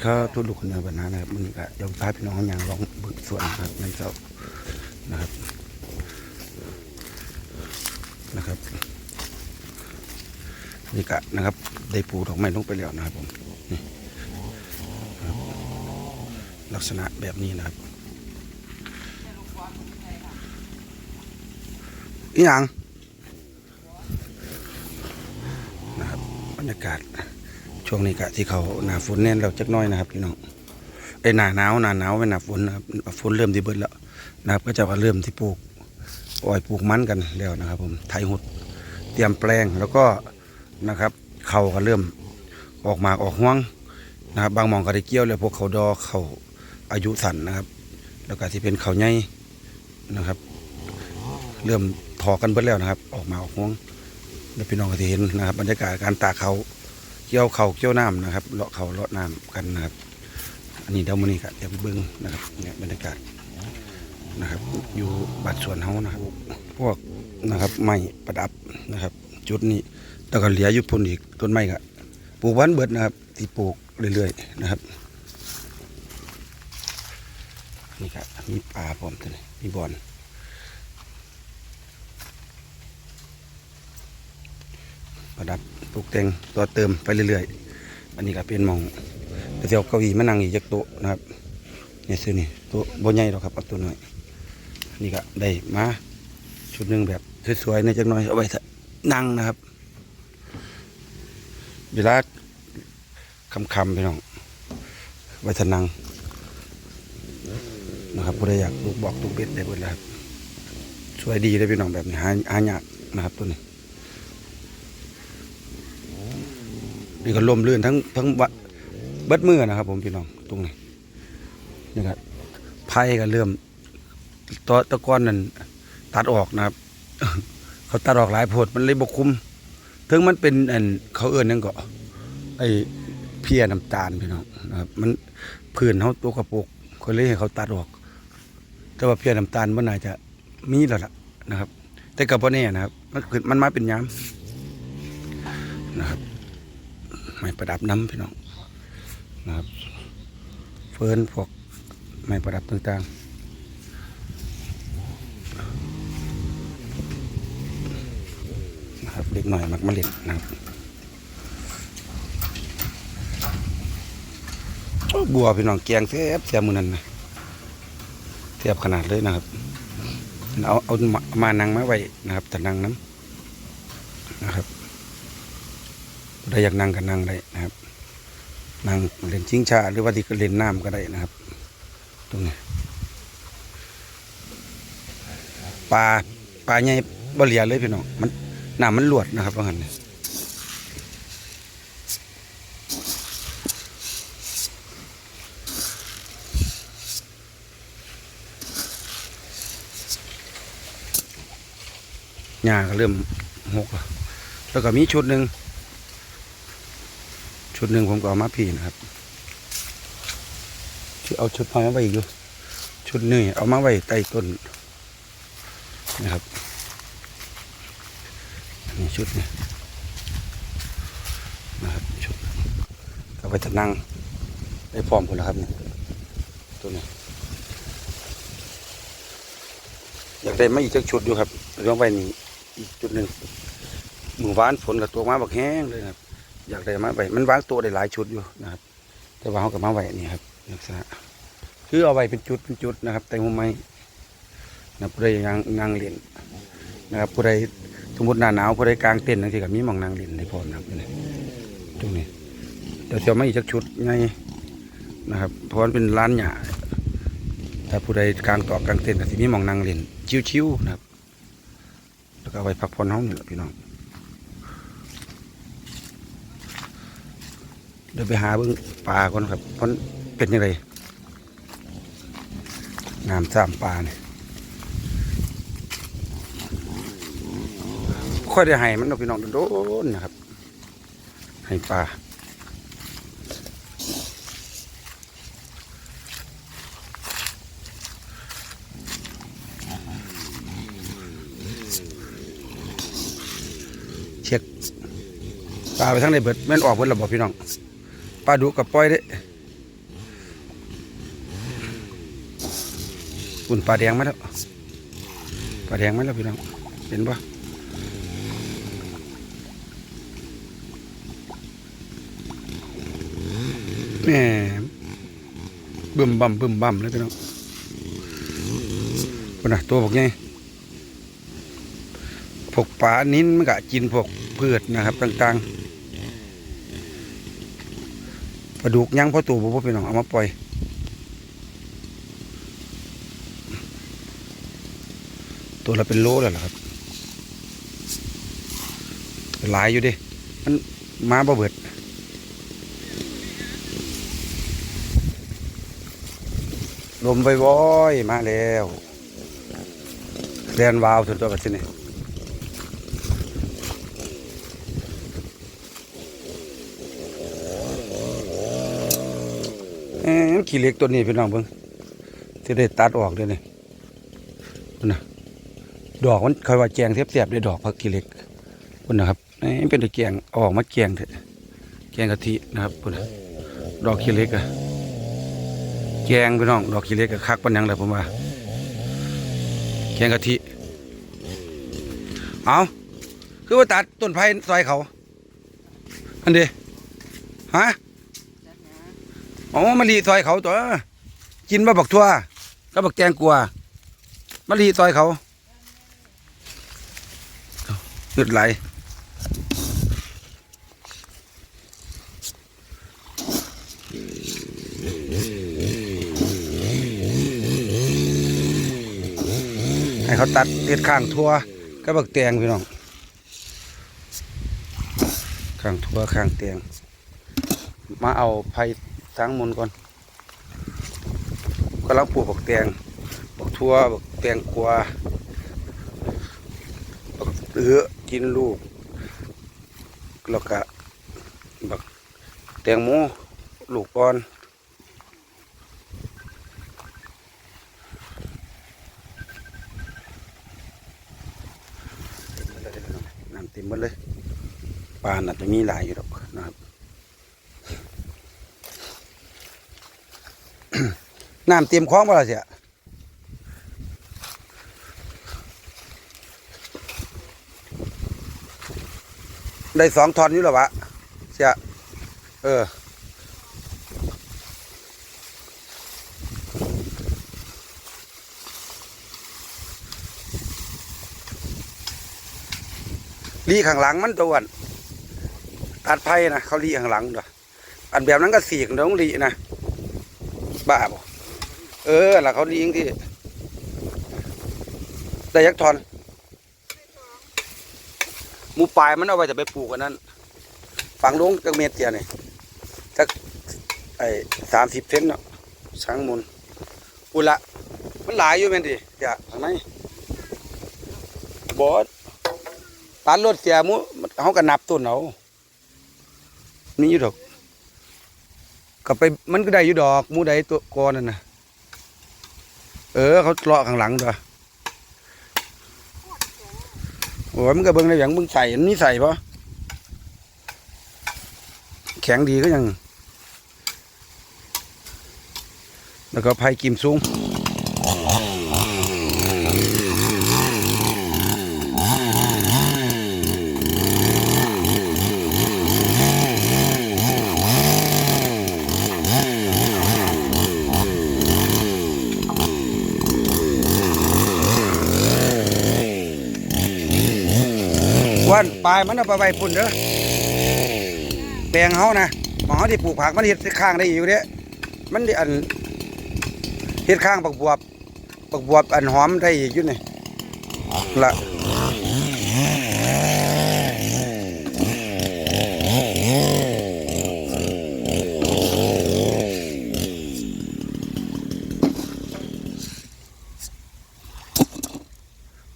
เขาทุลุกคนในวันนั้นนะครับมันก็ยอมพาพี่น้องอย่างลองบิกส่วนนะครับในเจ้านะครับนะครับนี่กะนะครับ ได้ปูดอกไม้ลงไปแล้วนะครับผมนี่ครับลักษณะแบบนี้นะครับอีหยังนะครับบรรยากาศ ช่วงนี้กะที่เขาหนาฝนแน่นเราจักน้อยนะครับพี่น้องไอหนาหนาวหนาหนาวเป็นหนาฝนนะครับฝนเริ่มที่เบิดแล้วนะครับก็จะว่าเริ่มที่ปลูกปล่อยปลูกมันกันแล้วนะครับ ผมไถหุดเตรียมแปลงแล้วก็นะครับเขาก็เริ่มออกมาออกห่วงนะครับ บางหมองก็ได้เกี่ยวแล้วพวกเขาดอเขาอายุสั้นนะครับ แล้วก็ที่เป็นเขาใหญ่นะครับ เริ่มถอกันเบิดแล้วนะครับ ออกมาออกห่วงแล้วพี่น้องก็จะเห็นนะครับ บรรยากาศการตากเขา เกี่ยวเขาเกี่ยวน้ำนะครับเลาะเขาเลาะน้ำกันนะครับ อันนี้เดามันนี่ครับเดี๋ยวเบิ้งนะครับเนี่ยบรรยากาศนะครับ อยู่บัดสวนเฮานะครับ พวกนะครับไม้ประดับนะครับ จุดนี้แล้วก็เหลืออยู่พุ่นอีกต้นไม้ก็ปลูกวันเบิดนะครับ ที่ปลูกเรื่อยๆนะครับนี่ครับมีปลาพร้อมตัวนี้มีบอลประดับ กแต่งต่อเติมไปเรื่อยๆ อันนี้ก็เป็นมองเดี๋ยวเก้าอี้มานั่งอีกจักโต๊ะนะครับนี่ซื้อนี่โต๊ะบ่ใหญ่หรอกครับเอาตัวน้อยนี่ก็ได้มาชุดหนึ่งแบบสวยๆในจักหน่อยเอาไว้นั่งนะครับ เวลาคำๆพี่น้องไว้ทนังนะครับผู้ใดอยากลูกบอกลูกเบ็ดได้เบิดแล้วครับสวยดีเลยพี่น้องแบบนี้หาหายากนะครับตัวนี้ นี่ก็ลมลื่นทั้งทั้งวะเบิดมือนะครับ ผมพี่น้องตรงนี้นี่ก็ไผ่ก็เริ่มตอตะก้อนนั่นตัดออกนะครับ เขาตัดออกหลายโพดมันเลยบกคุมถึงมันเป็นอันเขาเอื้อนนั่นก็ไอเพียน้ำตาลพี่น้องนะครับ มันพื้นเขาตัวกระปุกเขาเลยให้เขาตัดออก แต่ว่าเพียน้ำตาลมันน่าจะมีแล้วล่ะนะครับ แต่กับพ่อแน่นะครับ มันขึ้นมันมาเป็นย้ำนะครับ ไม้ประดับน้ำพี่น้องนะครับเฟิร์นพวกไม้ประดับต่างๆนะครับเด็กหน่อยมักมาเล่นนะครับบัวพี่น้องแกงแซ่บแซ่บมือนั้นนะแซ่บขนาดเลยนะครับ เอาเอามานังมาไว้นะครับแต่นังน้ำนะครับ ใครอยากนั่งก็นั่งได้นะครับ นั่งเล่นชิงชาหรือว่าที่เล่นน้ำก็ได้นะครับ ตรงนี้ปลาปลาใหญ่บ่เหลียเลยพี่น้องมันน้ำมันหลวดนะครับว่างั้นหญ้าก็เริ่มหกแล้วแล้วก็มีชุดหนึ่ง ชุดหนึ่งผมก็เอามาพี่นะครับชุดเอาชุดน้อยมาไว้อยู่ ชุดนี้เอามาไว้ใต้ต้นนะครับนี่ชุดนี้นะครับชุดก็ไปจะนั่งได้พร้อมคนแล้วครับนี่ตัวนี้อยากได้มาอีกสักชุดอยู่ครับเรื่องไว้นี่อีกจุดหนึ่งหมู่บ้านฝนกับตัวมาบักแห้งเลยนะครับ อยากได้มาไว้มันวางตัวได้หลายชุดอยู่นะครับ แต่ว่าเขากับมาไว้นี่ครับลักษณะคือเอาไว้เป็นจุดเป็นจุดนะครับ แต่มุมไม้นะผู้ใดยังนั่งเล่นนะครับผู้ใดสมมติหน้าหนาวผู้ใดกลางเต็นท์นั่นสิกับมีหมองนั่งเล่นในพร้อมนะครับนี่ตรงนี้เดี๋ยวจะไม่อีกสักชุดไงนะครับ เพราะมันเป็นร้านหยาถ้าผู้ใดกลางตอกกลางเต็นท์ก็สิมีหมองนั่งเล่นชิวๆนะครับ แล้วก็เอาไว้พักผ่อนห้องนี่แหละพี่น้อง ดี๋ยวไปหาเบิ่งปลาก่อนครับมันเป็นยังไงน้ำสามปลาเนี่ยค่อยได้ให้มันเอาพี่น้องโดนๆนะครับ ให้ปลาเช็คปลาไปทั้งในเบิดแม่นออกเบิดระบบพี่น้อง ปลาดุกับปล่อยได้อุ่นปลาแดงไหมล่ะปลาแดงไหมล่ะพี่น้องเห็นปะแม่บึมบำบึมบำเลยพี่น้องคนน่ะตัวพวกนี้พวกปลานิ้นมันกะกินพวกพืชนะครับต่าง ๆ ลาดุกย่างพ่อตู่บ่พี่น้องเอามาปล่อยตัวละเป็นโลแล้วล่ะครับหลายอยู่ดิมันมาบ่เบิดลมว้อยมาแล้วเรียนวาวสุดตัวกันสินี่ย ขี้เหล็กตัวนี้พี่น้องเบิ่งที่ได้ตัดออกเลยนี่นะดอกมันคอยว่าแจงเสียบๆได้ดอกผักขี้เหล็กพุ่นนะครับเอ้ยเป็นตะแกงออกมาแกงเถอะแกงกะทินะครับพุ่นดอกขี้เหล็กอะแกงพี่น้องดอกขี้เหล็กกับคักปันยังเลยผมว่าแกงกะทิเอาคือว่าตัดต้นไผ่ซอยเขาอันเดีฮะ อ๋อมะลีซอยเขาตัวกินมาบักทั่วก็บักแกงกลัวมะลีซอยเขาหยุดไหลให้เขาตัดเด็ดข้างทั่วก็บักแตงพี่น้องข้างทั่วข้างแตงมาเอาไผ่ ทั้งมนก่อนก็ลังปลูกบักแตงบักทั่วบักแตงกวาบักเอือกินลูกแล้วก็บักแตงโมลูกอ่อนน้ำเต็มหมดเลยปลาน่ะจะมีหลายอยู่หรอกนะครับ น้ำเต็มคลองบ่ล่ะเสียได้สองทอนอยู่หรอวะเสียเออลีข้างหลังมันตัวอ้วนอัดไพ่นะเขาลีข้างหลังด้วยอันแบบนั้นก็สีกน้องลีนะบ้าบ่ เออแล้วเขาลีจริงที่แต่ยักษ์ทอนมูปลายมันเอาไว้จะไปปลูกกันนั้น ฝังลงจากเมตรเดียวนี่สักไอ้สามสิบเซนเนาะช้างมุนอุละมันหลายอยู่แม่นดิเดี๋ยวทางไหนบอสตัดรถเสียหมูเขาก็นับต้นเอามีอยู่ดอกก็ไปมันก็ได้อยู่ดอกมูใดตัวกอนนั่นนะ เออ เขาเลาะข้างหลังตัวโอ้ยมันก็เบิ้งได้อย่างมึงใส่มันนี่ใส่ปะแข็งดีก็ยัง แล้วก็ไผ่กิมสูง วันปลายมันเอาไปไว้พุ่นเด้อแปลงเฮานะหมองเฮาที่ปลูกผักมันเฮ็ดข้างได้อยู่เด้มันอันเฮ็ดข้างบักบวบบักบวบอันหอมได้อีกอยู่นี่ละ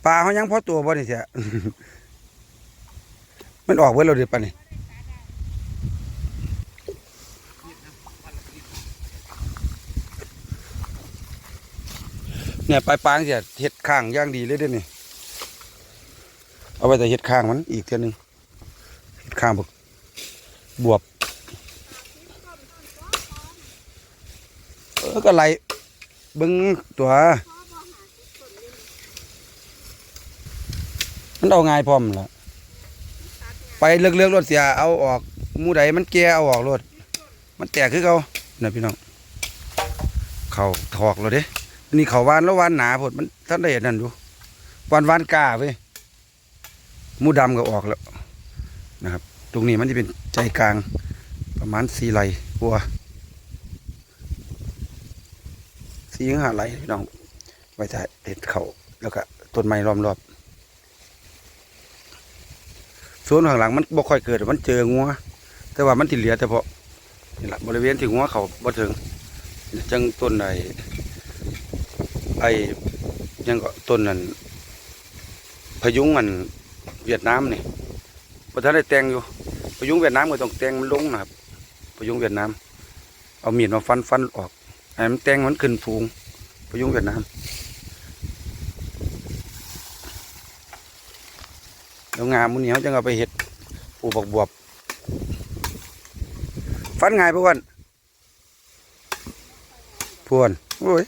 ปลาเฮายังพอตัวบ่นี่เสีย มันออกเว้ยเราเดี๋ยวปนี่เนี่ยปลายปางเสียเห็ดข้างย่างดีเลยด้วยนี่เอาไปแต่เห็ดข้างมันอีกเท่านึงเห็ดข้างบวกบวบเออก็ไหลบึ้งตัวมันเอาไงพร้อมล่ะ ไปเลือกๆรถเสียเอาออกมูใดมันแก่เอาออกรถมันแตกคือเขาน่ะพี่น้องเขาถอกแล้วเด้ันนี่เขาวานแล้ววานหนาพดมันท่านได้เห็นนั่นดูวานวานกาเว้ยมูดำก็ออกแล้วนะครับ ตรงนี้มันจะเป็นใจกลางประมาณสี่ไหลบัวสี่ถึงห้าไหลพี่น้องไว้จะเห็ดเขาแล้วก็ต้นไม้ล้อมรอบ ส่วนข้างหลังมันบ่ค่อยเกิดมันเจองัวแต่ว่ามันติเหลือแต่เพาะนี่ละบริเวณที่งัวเขาบ่ถึงจังต้นไอ้ไอ้ยังก็ต้นนั้นพยุงอันเวียดนามนี่บ่ทันได้แต่งอยู่พยุงเวียดนามก็ต้องแต่งมันลงนะครับพยุงเวียดนาม เอามีดมาฟันฟันออกให้มันแต่งมันขึ้นฟูงพยุงเวียดนาม แล้วงามมุนเหนียวจังเอาไปเห็ดปูบักบวบฟันไงพวกวันพวนโอ้ย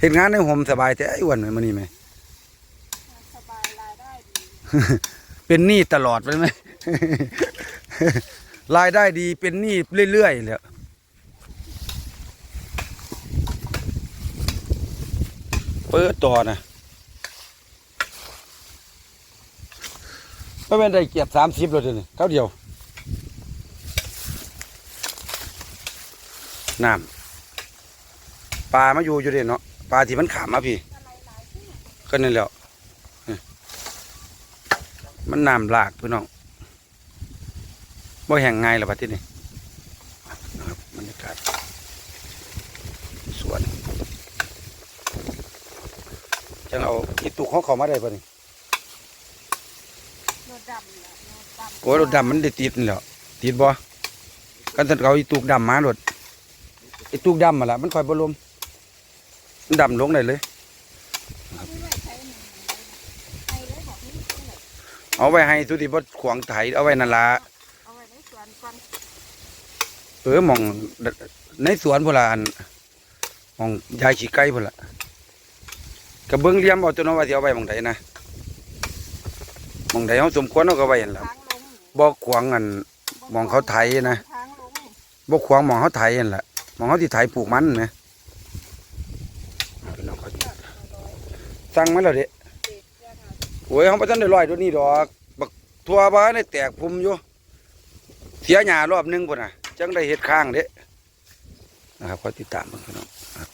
เห็นงานในห่มสบายแต่ไอ้อ้วันมันนี่ไหมสบายรายได้ดีเป็นหนี้ตลอดเลยไหมรายได้ดีเป็นหนี้เรื่อยๆเลยเปิดต่อนะ ไม่เป็นได้เกียบสามสิบเลยเดี๋ยวนี่เท่าเดียวน้ำปลามาอยู่อยู่เด่นเนาะปลาที่มันขามมาพี่ก็นั่นแหล้วมันน้ำหลากพี่น้องบ่แห้งไง่ายหรอปะที่นี่นะครับรรยากาศสวนจังเอาอีตุกของเขามาได้ปะนี่ รถดำเนี่ยรถดำ โอ้ยรถดำมันได้ติดนี่แหล้วติดบ่กันถ้าเอาอีตุกดำมารถอีตุกดำมาละมันคอยบรมมันดำลงได้เลยไม่ไว้ใช้หนึ่งเลยบอกนี่เลยเอาไว้ให้ทุกทีบ่ขวางไถเอาไว้นั่นละเอาไว้ในสวนก่อนเออหมองในสวนพละอันหมองยายขี้ไก่พุ่นละกระเบื้องเลี่ยมเอาตัวน้องว่าสิเอาไว้หมองใดนะหมองใดเฮาสมควรเอาก็ไว้หั่นล่ะทางลง บ่ขวางอันมองเขาไถนะทางลงบ่ขวางมองเฮาไถนั่นล่ะมองเฮาสิไถปลูกมันนะพี่น้องเขาสั่งมาแล้วเด็กโอ้ยเฮาบ่ทันได้ร้อยตัวนี้ดอกบักทั่วบ้านได้แตกพุ่มอยู่เสียหญ้ารอบหนึงพุ่นน่ะจังได้เฮ็ดข้างเด้นะครับคอติดตามเบิ่งพี่น้องครับ